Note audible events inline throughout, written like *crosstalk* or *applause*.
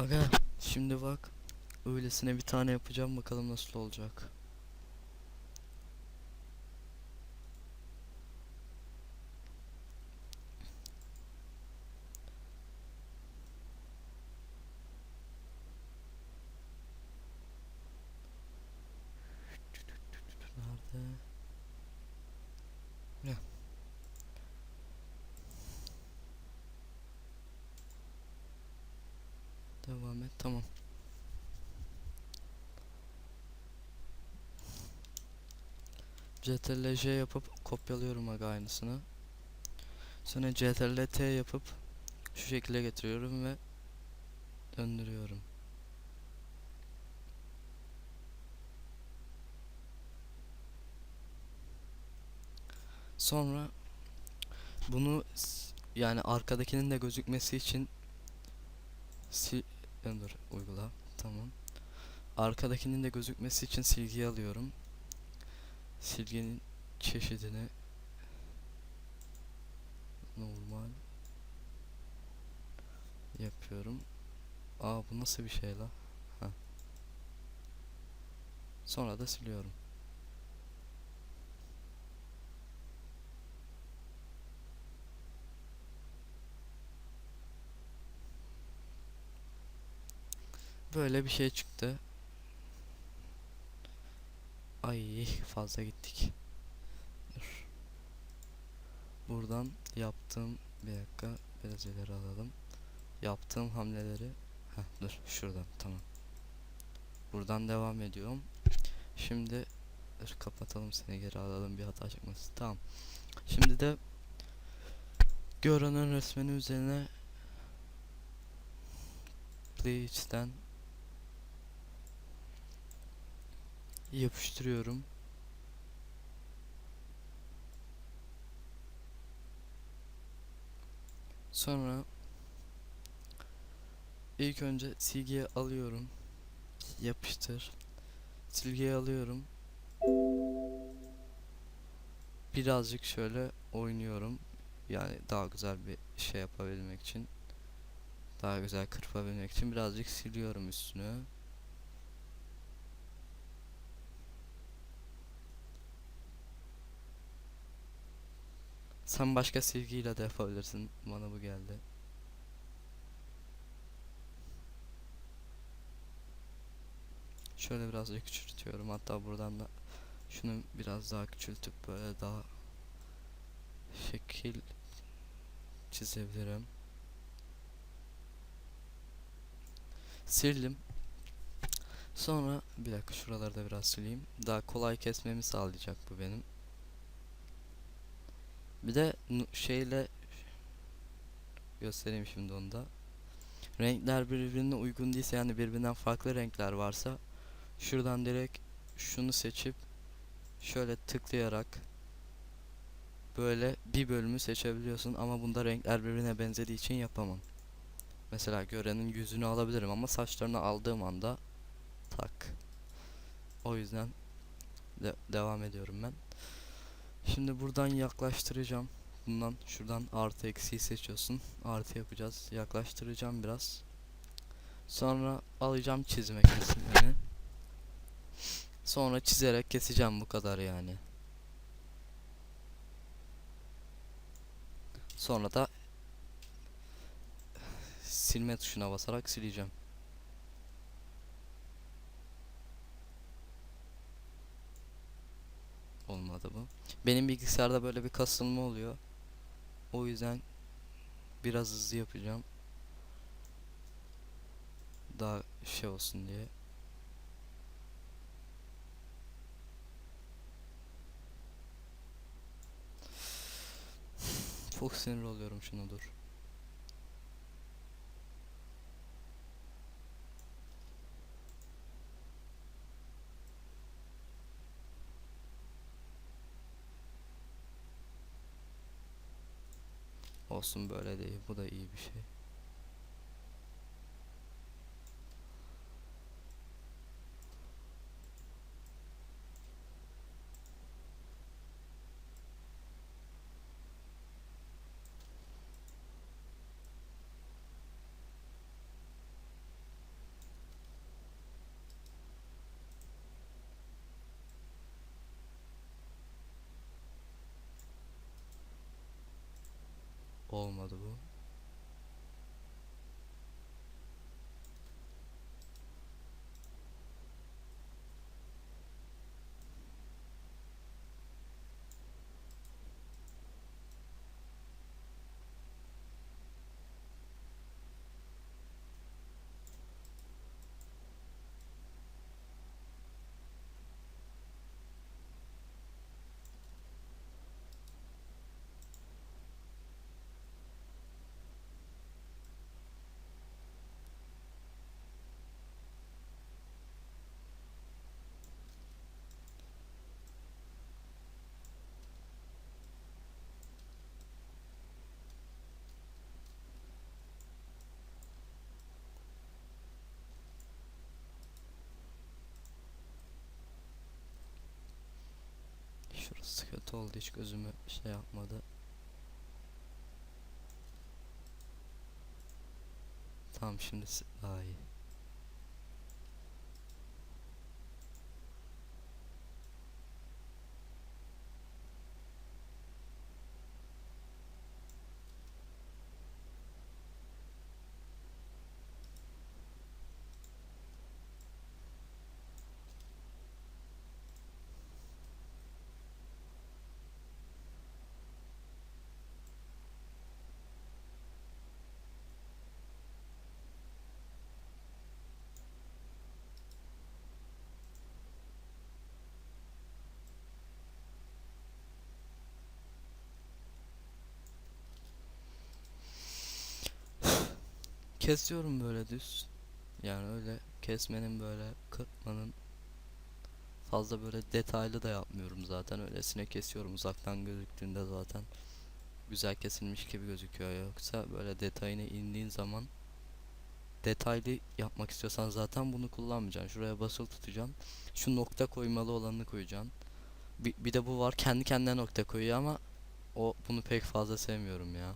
Aga şimdi bak öylesine bir tane yapacağım bakalım nasıl olacak. Nerede? Ya. Devam et tamam. Ctrl J yapıp kopyalıyorum aga aynısını. Sonra Ctrl T yapıp şu şekilde getiriyorum ve döndürüyorum. Sonra bunu yani arkadakinin de gözükmesi için sil dur uygula tamam. Arkadakinin de gözükmesi için silgi alıyorum. Silginin çeşidini normal yapıyorum. Aa bu nasıl bir şey la? Ha. Sonra da siliyorum. Böyle bir şey çıktı. Ay fazla gittik. Dur. Buradan yaptığım bir dakika biraz ileri alalım. Yaptığım hamleleri Heh, dur şuradan tamam. Buradan devam ediyorum. Şimdi dur kapatalım seni geri alalım bir hata çıkmasın. Tamam. Şimdi de görünen resminin üzerine Bleach'ten yapıştırıyorum. Sonra ilk önce silgiyi alıyorum. Yapıştır. Silgiyi alıyorum. Birazcık şöyle oynuyorum. Yani daha güzel bir şey yapabilmek için. Daha güzel kırpabilmek için birazcık siliyorum üstünü. Sen başka silgiyle de yapabilirsin. Bana bu geldi. Şöyle birazcık küçültüyorum. Hatta buradan da şunu biraz daha küçültüp böyle daha şekil çizebilirim. Sildim. Sonra bir dakika şuraları da biraz sileyim. Daha kolay kesmemi sağlayacak bu benim. Bir de şeyle göstereyim şimdi onu da. Renkler birbirine uygun değilse yani birbirinden farklı renkler varsa şuradan direkt şunu seçip şöyle tıklayarak böyle bir bölümü seçebiliyorsun ama bunda renkler birbirine benzediği için yapamam. Mesela görenin yüzünü alabilirim ama saçlarını aldığım anda tak. O yüzden de- devam ediyorum ben. Şimdi buradan yaklaştıracağım. Bundan şuradan artı eksiği seçiyorsun. Artı yapacağız. Yaklaştıracağım biraz. Sonra alacağım çizme kesimini. Sonra çizerek keseceğim bu kadar yani. Sonra da silme tuşuna basarak sileceğim. Olmadı bu. Benim bilgisayarda böyle bir kasılma oluyor. O yüzden biraz hızlı yapacağım. Daha şey olsun diye. Çok sinir oluyorum şuna dur. Olsun böyle değil. Bu da iyi bir şey. Olmadı bu. Şurası kötü oldu hiç gözümü şey yapmadı. Tamam şimdi daha iyi. Kesiyorum böyle düz. Yani öyle kesmenin böyle kırpmanın fazla böyle detaylı da yapmıyorum zaten. Öylesine kesiyorum uzaktan gözüktüğünde zaten güzel kesilmiş gibi gözüküyor. Yoksa böyle detayına indiğin zaman detaylı yapmak istiyorsan zaten bunu kullanmayacaksın. Şuraya basılı tutacaksın. Şu nokta koymalı olanını koyacaksın. Bir, bir de bu var kendi kendine nokta koyuyor ama o bunu pek fazla sevmiyorum ya.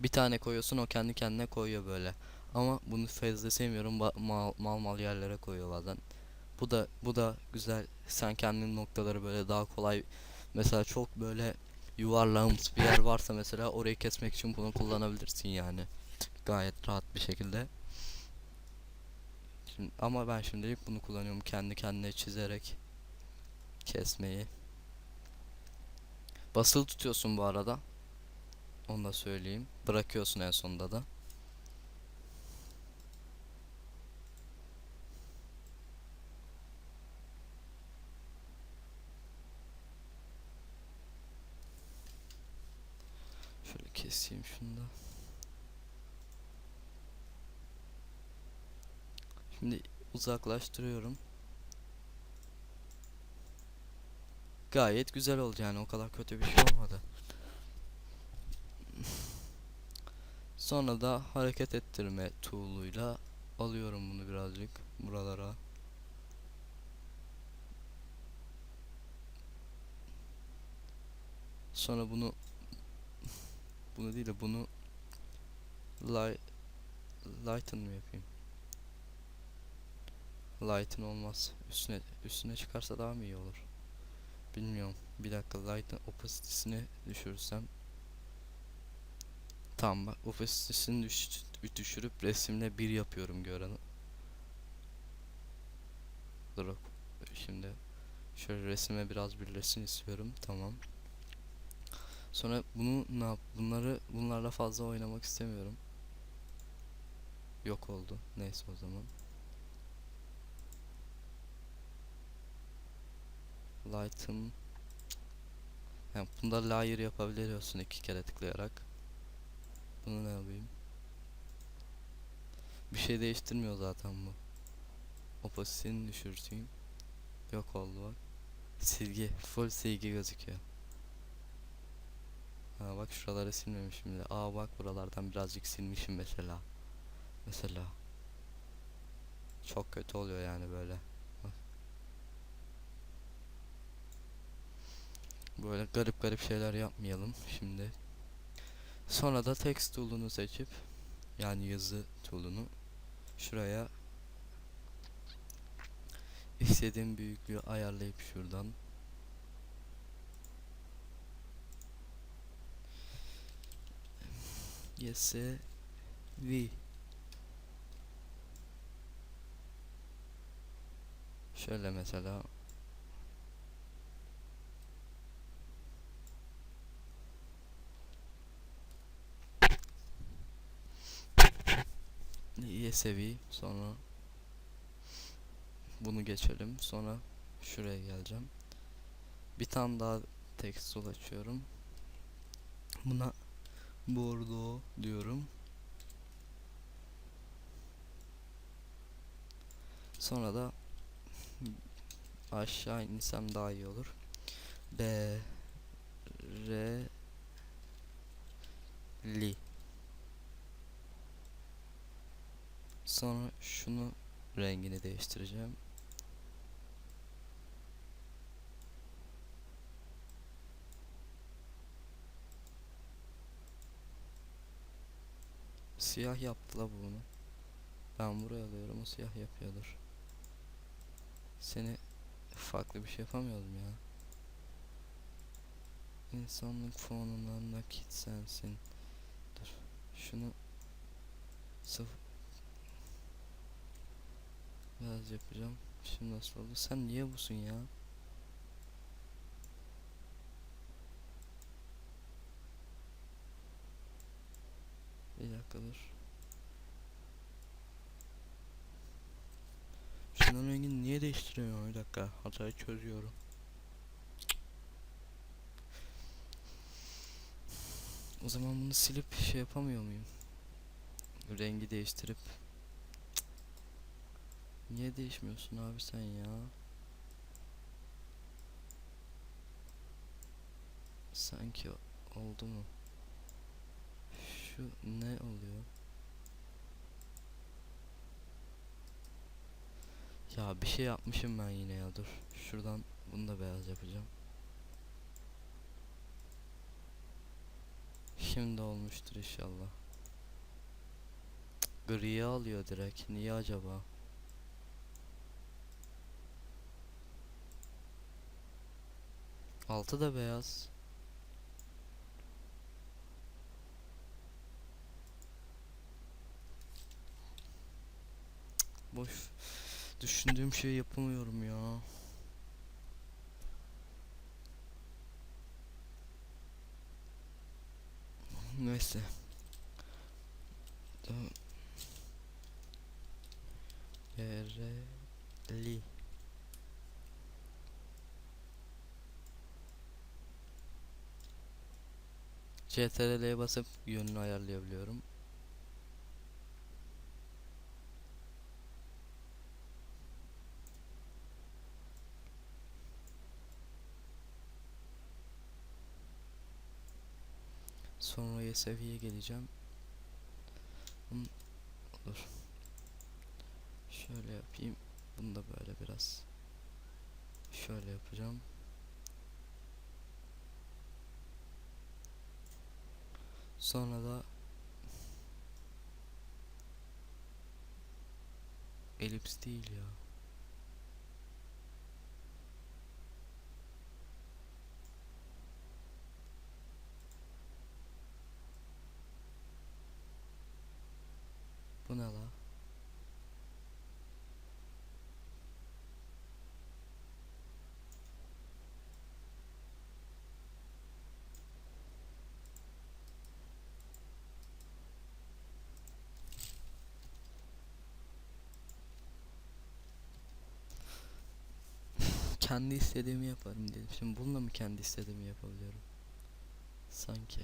Bir tane koyuyorsun o kendi kendine koyuyor böyle. Ama bunu fazla sevmiyorum. Ba- mal, mal mal yerlere koyuyor bazen. Bu da bu da güzel. Sen kendin noktaları böyle daha kolay mesela çok böyle yuvarlağımsı bir yer varsa mesela orayı kesmek için bunu kullanabilirsin yani. Gayet rahat bir şekilde. Şimdi, ama ben şimdilik bunu kullanıyorum kendi kendine çizerek kesmeyi. Basılı tutuyorsun bu arada. Onu da söyleyeyim. Bırakıyorsun en sonunda da. Şöyle keseyim şunu da. Şimdi uzaklaştırıyorum. Gayet güzel oldu yani o kadar kötü bir şey olmadı. Sonra da hareket ettirme tool'uyla alıyorum bunu birazcık buralara. Sonra bunu *laughs* bunu değil de bunu light lighten mı yapayım? Lighten olmaz. Üstüne üstüne çıkarsa daha mı iyi olur? Bilmiyorum. Bir dakika lighten opacity'sini düşürürsem Tamam bak opacitysini düş düşürüp resimle bir yapıyorum gören. Dur şimdi şöyle resime biraz birleşsin istiyorum. Tamam. Sonra bunu ne yap? Bunları bunlarla fazla oynamak istemiyorum. Yok oldu. Neyse o zaman. Lighten yani bunda layer yapabiliyorsun iki kere tıklayarak. Bunu ne yapayım? Bir şey değiştirmiyor zaten bu. Opacite'ni düşürteyim. Yok oldu bak. Silgi. Full silgi gözüküyor. Ha bak şuraları silmemişim bile. Aa bak buralardan birazcık silmişim mesela. Mesela. Çok kötü oluyor yani böyle. Bak. Böyle garip garip şeyler yapmayalım şimdi. Sonra da text tool'unu seçip yani yazı tool'unu şuraya istediğim büyüklüğü ayarlayıp şuradan yese v. Şöyle mesela YSV sonra bunu geçelim. Sonra şuraya geleceğim. Bir tane daha text tool açıyorum buna bordo diyorum. Sonra da aşağı insem daha iyi olur. B R Li Sonra şunu rengini değiştireceğim. Siyah yaptı la bunu. Ben buraya alıyorum o siyah yapıyordur. Seni farklı bir şey yapamıyordum ya. İnsanlık fonundan nakit sensin. Dur. Şunu sıfır Biraz yapacağım. Şimdi nasıl oldu? Sen niye busun ya? Bir dakika dur. Şunun rengini niye değiştiriyorum? Bir dakika. Hatayı çözüyorum. O zaman bunu silip şey yapamıyor muyum? Rengi değiştirip Niye değişmiyorsun abi sen ya? Sanki oldu mu? Şu ne oluyor? Ya bir şey yapmışım ben yine ya dur. Şuradan bunu da beyaz yapacağım. Şimdi olmuştur inşallah. Griye alıyor direkt. Niye acaba? Altı da beyaz. Boş. Düşündüğüm şeyi yapamıyorum ya. Neyse. Yerli. CTRL'ye basıp yönünü ayarlayabiliyorum. Sonra seviyeye geleceğim. Dur. Şöyle yapayım. Bunu da böyle biraz. Şöyle yapacağım. Sonra da elips değil ya. Bu ne la? Kendi istediğimi yaparım dedim. Şimdi bununla mı kendi istediğimi yapabiliyorum? Sanki.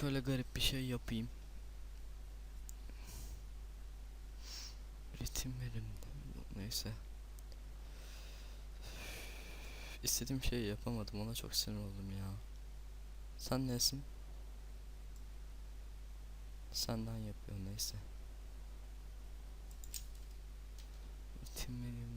Şöyle garip bir şey yapayım. Ritim verim. Neyse. İstediğim şeyi yapamadım. Ona çok sinir oldum ya. Sen nesin? Senden yapıyor neyse. Ritim verimde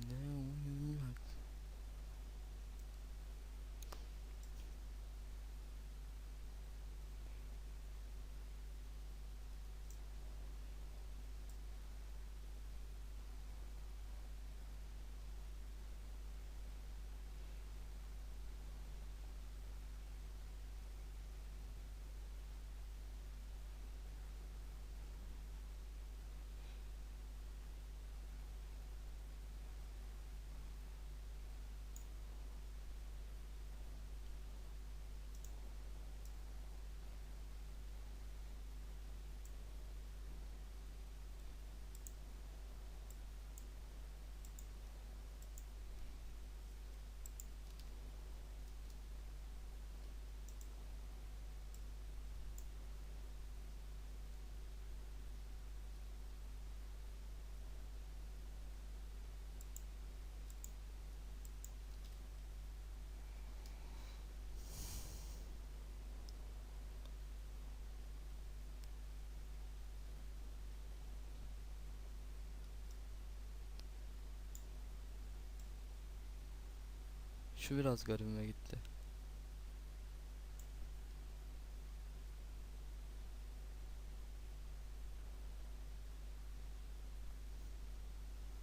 Şu biraz garibime gitti.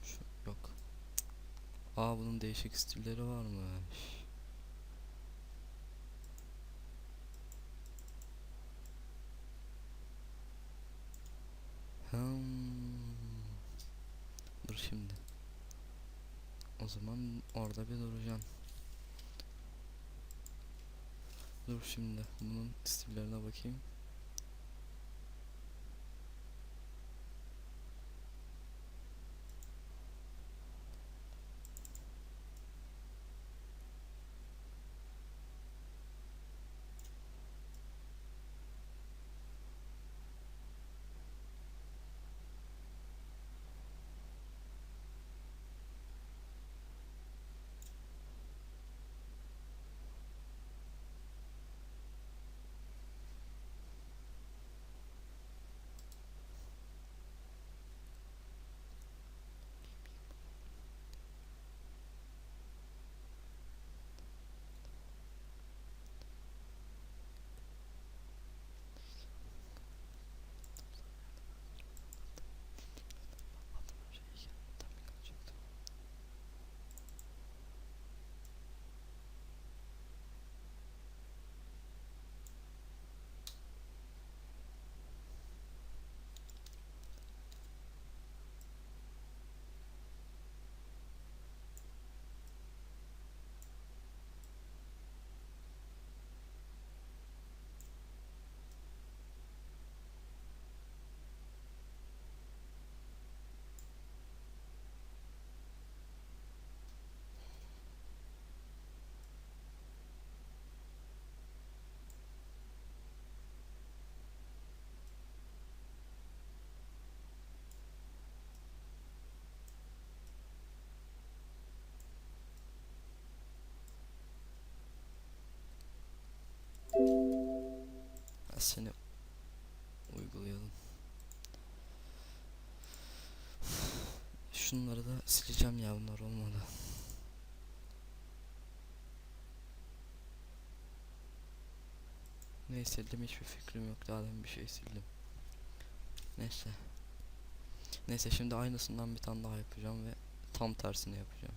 Şu yok. Aa bunun değişik stilleri varmış. Hmm. Dur şimdi. O zaman orada bir duracağım. Dur şimdi bunun stillerine bakayım. Ha, Seni uygulayalım. Şunları da sileceğim ya bunlar olmadı. Ne sildim hiçbir fikrim yok. Daha demin bir şey sildim. Neyse. Neyse şimdi aynısından bir tane daha yapacağım ve tam tersini yapacağım.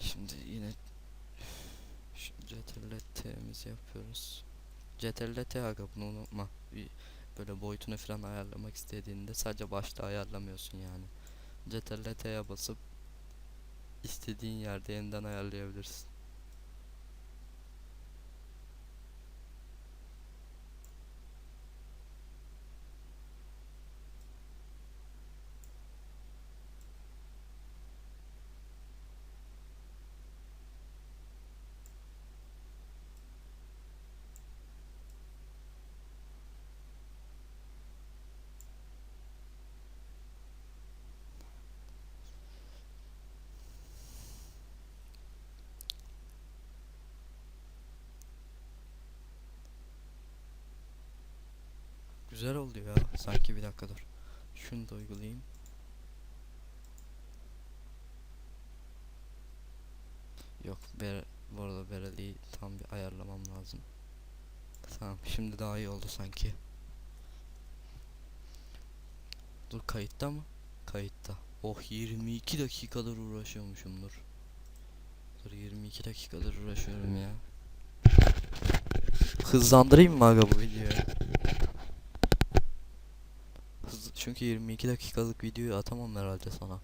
Şimdi yine CTRL T'mizi yapıyoruz. CTRL T aga bunu unutma. Böyle boyutunu falan ayarlamak istediğinde sadece başta ayarlamıyorsun yani. CTRL T'ye basıp istediğin yerde yeniden ayarlayabilirsin. Güzel oldu ya. Sanki bir dakika dur. Şunu da uygulayayım. Yok, bere, bu arada bereliği tam bir ayarlamam lazım. Tamam, şimdi daha iyi oldu sanki. Dur kayıtta mı? Kayıtta. Oh 22 dakikadır uğraşıyormuşumdur. Dur 22 dakikadır uğraşıyorum ya. Hızlandırayım mı aga bu videoyu? Çünkü 22 dakikalık videoyu atamam herhalde sana.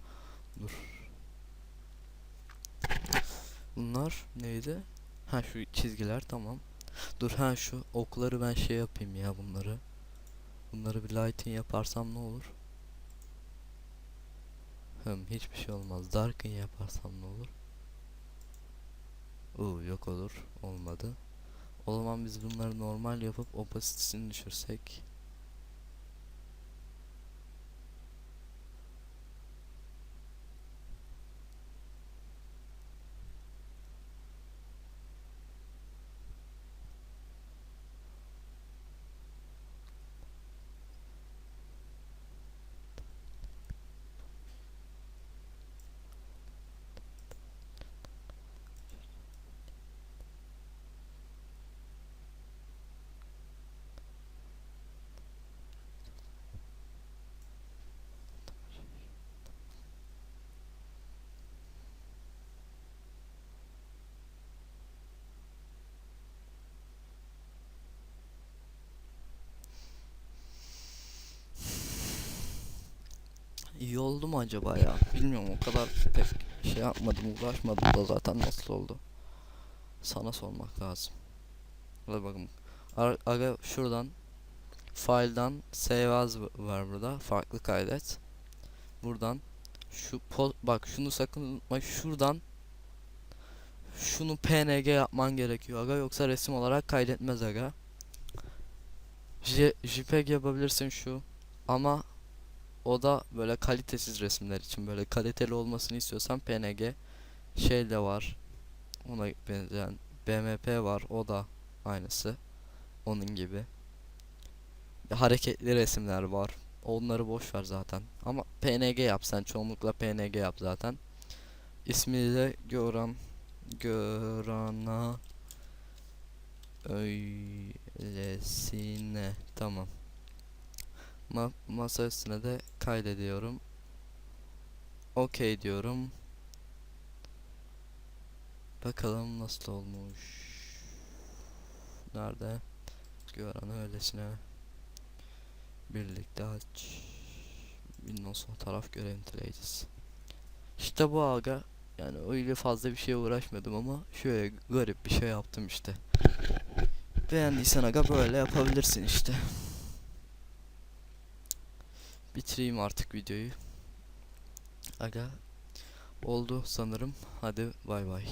Dur. Bunlar neydi? Ha şu çizgiler tamam. Dur ha şu okları ben şey yapayım ya bunları. Bunları bir lighting yaparsam ne olur? Hım hiçbir şey olmaz. Darken yaparsam ne olur? Uuu yok olur. Olmadı. O zaman biz bunları normal yapıp opacitesini düşürsek. İyi oldu mu acaba ya? Bilmiyorum o kadar pek şey yapmadım uğraşmadım da zaten nasıl oldu? Sana sormak lazım. Hadi bakalım. Aga şuradan file'dan save as var burada. Farklı kaydet. Buradan şu bak şunu sakın unutma şuradan şunu PNG yapman gerekiyor aga yoksa resim olarak kaydetmez aga. J JPEG yapabilirsin şu ama o da böyle kalitesiz resimler için böyle kaliteli olmasını istiyorsan PNG şey de var. Ona benzeyen BMP var. O da aynısı. Onun gibi. Hareketli resimler var. Onları boş ver zaten. Ama PNG yap sen çoğunlukla PNG yap zaten. İsmini de Göran Görana öylesine tamam. Ma masa üstüne de kaydediyorum. OK diyorum. Bakalım nasıl olmuş. Nerede? Gören öylesine. Birlikte aç. Windows taraf görüntüleyeceğiz. İşte bu aga. Yani öyle fazla bir şeye uğraşmadım ama şöyle garip bir şey yaptım işte. Beğendiysen aga böyle yapabilirsin işte. Bitireyim artık videoyu. Aga oldu sanırım. Hadi bay bay.